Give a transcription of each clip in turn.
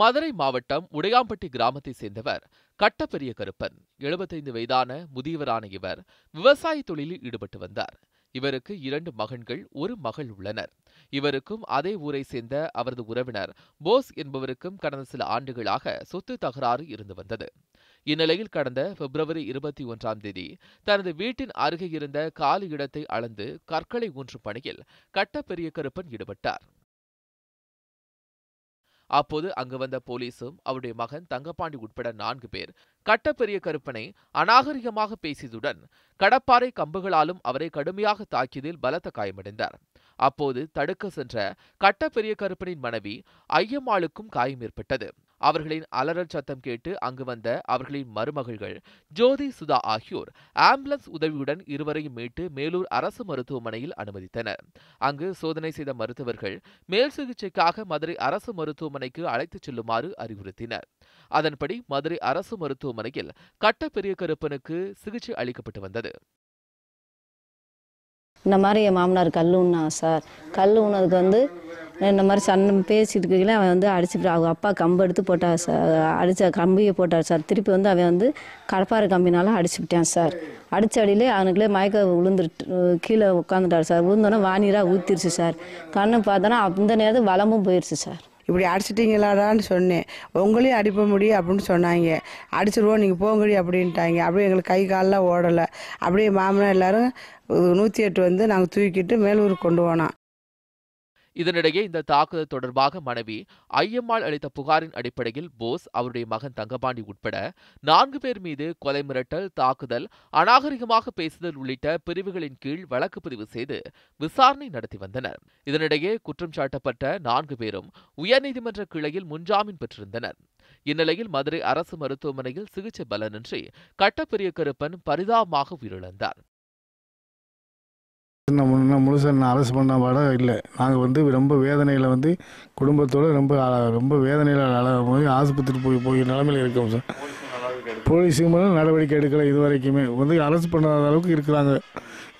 மதுரை மாவட்டம் உடையாம்பட்டி கிராமத்தைச் சேர்ந்தவர் கட்டப்பெரிய கருப்பன். எழுபத்தைந்து வயதான முதியவரான இவர் விவசாய தொழிலில் ஈடுபட்டு வந்தார். இவருக்கு இரண்டு மகன்கள் ஒரு மகள் உள்ளனர். இவருக்கும் அதே ஊரை சேர்ந்த அவரது உறவினர் போஸ் என்பவருக்கும் கடந்த சில ஆண்டுகளாக சொத்து தகராறு இருந்து வந்தது. இந்நிலையில் கடந்த பிப்ரவரி இருபத்தி ஒன்றாம் தேதி தனது வீட்டின் அருகே இருந்த காலி இடத்தை அளந்து கற்களை ஊன்றும் பணியில் கட்டப்பெரிய கருப்பன் ஈடுபட்டார். அப்போது அங்கு வந்த போலீசும் அவருடைய மகன் தங்கப்பாண்டி உட்பட நான்கு பேர் கட்டப்பெரிய கருப்பனை அநாகரிகமாக பேசியதுடன் கடப்பாறை கம்புகளாலும் அவரை கடுமையாக தாக்கியதில் பலத்த காயமடைந்தார். அப்போது தடுக்க சென்ற கட்டப்பெரிய கருப்பனின் மனைவி ஐயம்மாளுக்கும் காயம் ஏற்பட்டது. அவர்களின் அலறல் சத்தம் கேட்டு அங்கு வந்த அவர்களின் மருமகள்கள் ஜோதி சுதா ஆகியோர் ஆம்புலன்ஸ் உதவியுடன் இருவரையும் மீட்டு மேலூர் அரசு மருத்துவமனையில் அனுமதித்தனர். அங்கு சோதனை செய்த மருத்துவர்கள் மேல் சிகிச்சைக்காக மதுரை அரசு மருத்துவமனைக்கு அழைத்துச் செல்லுமாறு அறிவுறுத்தினர். அதன்படி மதுரை அரசு மருத்துவமனையில் கட்ட பெரிய கருப்பனுக்கு சிகிச்சை அளிக்கப்பட்டு வந்தது. இந்த மாதிரி என் மாமனார் கல் ஊன்னா சார். கல் ஊனதுக்கு வந்து இந்த மாதிரி சண்டை பேசிட்டு இருக்கையில அவன் வந்து அடிச்சுட்டு அவங்க அப்பா கம்பு எடுத்து போட்டார் சார் அடித்த கம்பியை போட்டார் சார். திருப்பி வந்து அவன் வந்து கடப்பாறை கம்பினால அடிச்சுக்கிட்டான் சார். அடிச்ச அடியிலே அவனுக்குள்ளே மயக்க விழுந்துட்டு கீழே உட்காந்துட்டார் சார். விழுந்தோன்னே வானிராக ஊற்றிருச்சு சார். கண்ணு பார்த்தோன்னா அந்த நேரம் வளமும் போயிடுச்சு சார். இப்படி அடிச்சிட்டிங்களாடான்னு சொன்னேன். உங்களையும் அடிப்ப முடியும் அப்படின்னு சொன்னாங்க. அடிச்சிருவோம் நீங்கள் போங்கடி அப்படின்ட்டாங்க. அப்படியே எங்களுக்கு கை காலெலாம் ஓடலை. அப்படியே மாமனார் எல்லோரும் நூற்றி எட்டு வந்து நாங்கள் தூக்கிட்டு மேலூருக்கு கொண்டு போனோம் இதனிடையே இந்த தாக்குதல் தொடர்பாக மனைவி ஐயம்மாள் அளித்த புகாரின் அடிப்படையில் போஸ் அவருடைய மகன் தங்கபாண்டி உட்பட நான்கு பேர் மீது கொலை மிரட்டல் தாக்குதல் அநாகரிகமாக பேசுதல் உள்ளிட்ட பிரிவுகளின் கீழ் வழக்கு பதிவு செய்து விசாரணை நடத்தி வந்தனர். இதனிடையே குற்றம் சாட்டப்பட்ட நான்கு பேரும் உயர்நீதிமன்ற கிளையில் முன்ஜாமீன் பெற்றிருந்தனர். இந்நிலையில் மதுரை அரசு மருத்துவமனையில் சிகிச்சை பலனின்றி கட்டப்பெரிய கருப்பன் பரிதாபமாக உயிரிழந்தார். நம்ம இன்னும் முழுசாக நான் அரசு பண்ண பாட இல்லை. நாங்கள் வந்து ரொம்ப வேதனையில் வந்து குடும்பத்தோடு ரொம்ப ரொம்ப வேதனையில் போய் ஆஸ்பத்திரி போய் போய் நிலமையில் இருக்கோம் சார். போலீஸுக்கு மேலே நடவடிக்கை எடுக்கலை இது வரைக்குமே வந்து அரசு பண்ணாத அளவுக்கு இருக்கிறாங்க.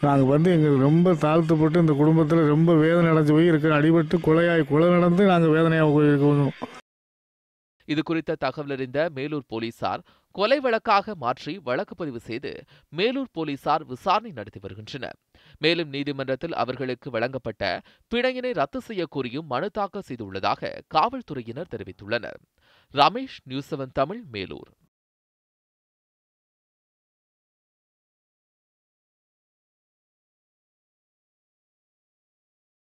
நாங்கள் வந்து எங்களுக்கு ரொம்ப தாழ்த்துப்பட்டு இந்த குடும்பத்தில் ரொம்ப வேதனை அடைஞ்சு போய் இருக்கிற அடிபட்டு கொலையாய் கொலை நடந்து நாங்கள் வேதனையாக போய் இருக்கணும் இது குறித்த தகவல் அறிந்த மேலூர் போலீசார் கொலை வழக்காக மாற்றி வழக்கு பதிவு செய்து மேலூர் போலீசார் விசாரணை நடத்தி வருகின்றனர். மேலும் நீதிமன்றத்தில் அவர்களுக்கு வழங்கப்பட்ட பிணையினை ரத்து செய்ய கோரியும் மனு தாக்கல் செய்துள்ளதாக காவல்துறையினர் தெரிவித்துள்ளனர். Ramesh news seven Tamil Melur.